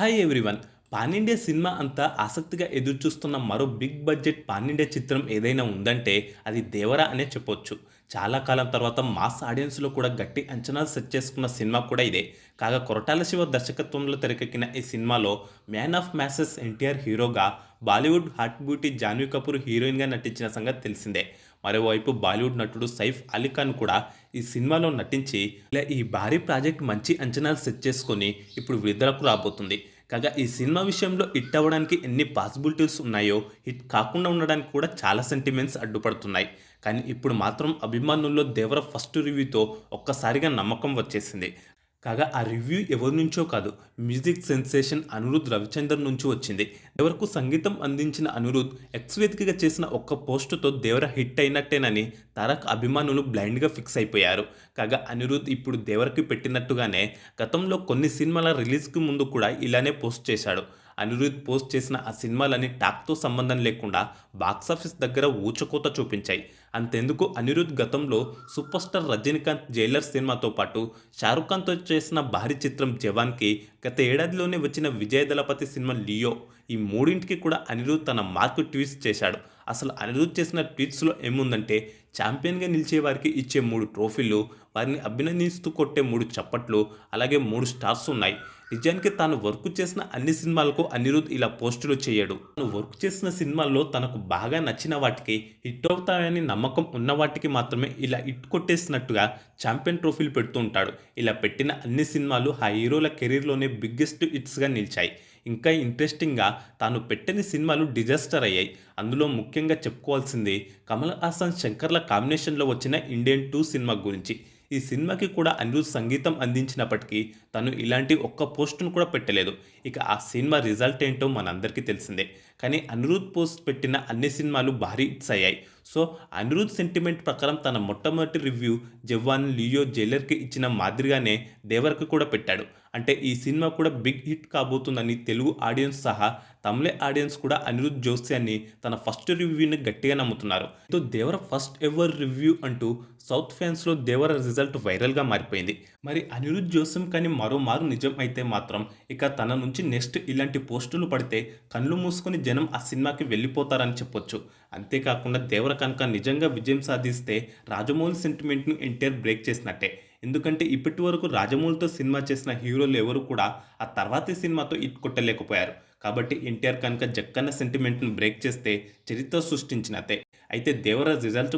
Hi everyone. Pan cinema అంతా ఆసక్తిగా ఎదురుచూస్తున్న మరో బిగ్ బడ్జెట్ పాన్ చిత్రం ఏదైనా ఉందంటే అది దేవరా అనే చెప్పొచ్చు. చాలా కాలం తర్వాత మాస్ ఆడియన్స్లో కూడా గట్టి అంచనాలు సెట్ చేసుకున్న సినిమా కూడా ఇదే. కాగా కొరటాల శివ దర్శకత్వంలో తెరకెక్కిన ఈ సినిమాలో మ్యాన్ ఆఫ్ మ్యాసెస్ ఎన్టీఆర్ హీరోగా Bollywood hot beauty Janhvi Kapoor హీరోయిన్గా నటించిన సంగతి తెలిసిందే. మరోవైపు బాలీవుడ్ నటుడు సైఫ్ అలీ ఖాన్ కూడా ఈ సినిమాలో నటించి ఇలా ఈ భారీ ప్రాజెక్ట్ మంచి అంచనాలు సెట్ చేసుకొని ఇప్పుడు విడుదలకు రాబోతుంది. కాగా ఈ సినిమా విషయంలో హిట్ అవ్వడానికి ఎన్ని పాసిబిలిటీస్ ఉన్నాయో హిట్ కాకుండా ఉండడానికి కూడా చాలా సెంటిమెంట్స్ అడ్డుపడుతున్నాయి. కానీ ఇప్పుడు మాత్రం అభిమానుల్లో దేవర ఫస్ట్ రివ్యూతో ఒక్కసారిగా నమ్మకం వచ్చేసింది. కాగా ఆ రివ్యూ ఎవరి నుంచో కాదు మ్యూజిక్ సెన్సేషన్ అనురుద్ రవిచందర్ నుంచి వచ్చింది. దేవరకు సంగీతం అందించిన అనురుద్ ఎక్స్ వేదికగా చేసిన ఒక్క పోస్టుతో దేవర హిట్ అయినట్టేనని తారక్ అభిమానులు బ్లైండ్గా ఫిక్స్ అయిపోయారు. కాగా అనిరుద్ ఇప్పుడు దేవరకి పెట్టినట్టుగానే గతంలో కొన్ని సినిమాల రిలీజ్కి ముందు కూడా ఇలానే పోస్ట్ చేశాడు. అనిరుద్ పోస్ట్ చేసిన ఆ సినిమాలని టాక్తో సంబంధం లేకుండా బాక్సాఫీస్ దగ్గర ఊచకోత చూపించాయి. అంతెందుకు అనిరుద్ గతంలో సూపర్ స్టార్ రజనీకాంత్ జైలర్ సినిమాతో పాటు షారుఖ్ ఖాన్తో చేసిన భారీ చిత్రం జవాన్కి గత ఏడాదిలోనే వచ్చిన విజయ దళపతి సినిమా లియో. ఈ మూడింటికి కూడా అనిరుద్ తన మార్కు ట్వీట్ చేశాడు. అసలు అనిరుద్ధ్ చేసిన ట్వీట్స్లో ఏముందంటే ఛాంపియన్గా నిలిచే వారికి ఇచ్చే మూడు ట్రోఫీలు వారిని అభినందిస్తూ కొట్టే మూడు చప్పట్లు అలాగే మూడు స్టార్స్ ఉన్నాయి. నిజానికి తాను వర్క్ చేసిన అన్ని సినిమాలకు అనిరుద్ ఇలా పోస్టులు చేయడు. తాను వర్క్ చేసిన సినిమాల్లో తనకు బాగా నచ్చిన వాటికి హిట్ అవుతాయని నమ్మకం ఉన్న వాటికి మాత్రమే ఇలా హిట్ కొట్టేసినట్టుగా ఛాంపియన్ ట్రోఫీలు పెడుతూ ఉంటాడు. ఇలా పెట్టిన అన్ని సినిమాలు ఆ హీరోల కెరీర్లోనే బిగ్గెస్ట్ హిట్స్గా నిలిచాయి. ఇంకా ఇంట్రెస్టింగ్గా తాను పెట్టని సినిమాలు డిజాస్టర్ అయ్యాయి. అందులో ముఖ్యంగా చెప్పుకోవాల్సింది కమల్ హాసన్ శంకర్ల కాంబినేషన్లో వచ్చిన ఇండియన్ టూ సినిమా గురించి. ఈ సినిమాకి కూడా అనిరుద్ సంగీతం అందించినప్పటికీ తను ఇలాంటి ఒక్క పోస్టును కూడా పెట్టలేదు. ఇక ఆ సినిమా రిజల్ట్ ఏంటో మనందరికీ తెలిసిందే. కానీ అనిరుద్ పోస్ట్ పెట్టిన అన్ని సినిమాలు భారీ హిట్స్ అయ్యాయి. సో అనిరుద్ సెంటిమెంట్ ప్రకారం తన మొట్టమొదటి రివ్యూ జవాన్ లియో జైలర్కి ఇచ్చిన మాదిరిగానే దేవర్కి కూడా పెట్టాడు. అంటే ఈ సినిమా కూడా బిగ్ హిట్ కాబోతుందని తెలుగు ఆడియన్స్ సహా తమిళ ఆడియన్స్ కూడా అనిరుద్ జోస్యాన్ని తన ఫస్ట్ రివ్యూని గట్టిగా నమ్ముతున్నారు. తో దేవర ఫస్ట్ ఎవర్ రివ్యూ అంటూ సౌత్ ఫ్యాన్స్లో దేవర రిజల్ట్ వైరల్గా మారిపోయింది. మరి అనిరుద్ జోస్యం కానీ మరో మారు నిజం అయితే మాత్రం ఇక తన నుంచి నెక్స్ట్ ఇలాంటి పోస్టులు పడితే కళ్ళు మూసుకొని జనం ఆ సినిమాకి వెళ్ళిపోతారని చెప్పొచ్చు. అంతేకాకుండా దేవర కనుక నిజంగా విజయం సాధిస్తే రాజమౌళి సెంటిమెంట్ను ఎన్టీఆర్ బ్రేక్ చేసినట్టే. ఎందుకంటే ఇప్పటి వరకు రాజమౌళితో సినిమా చేసిన హీరోలు ఎవరు కూడా ఆ తర్వాతి సినిమాతో ఇట్ కొట్టలేకపోయారు. కాబట్టి ఎన్టీఆర్ కనుక జక్కన్న సెంటిమెంట్ను బ్రేక్ చేస్తే చరిత్ర సృష్టించినతే అయితే దేవర రిజల్ట్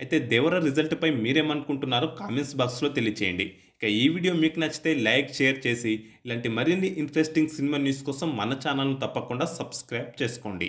అయితే దేవర రిజల్ట్పై మీరేమనుకుంటున్నారో కామెంట్స్ బాక్స్లో తెలియచేయండి. ఇక ఈ వీడియో మీకు నచ్చితే లైక్ షేర్ చేసి ఇలాంటి మరిన్ని ఇంట్రెస్టింగ్ సినిమా న్యూస్ కోసం మన ఛానల్ను తప్పకుండా సబ్స్క్రైబ్ చేసుకోండి.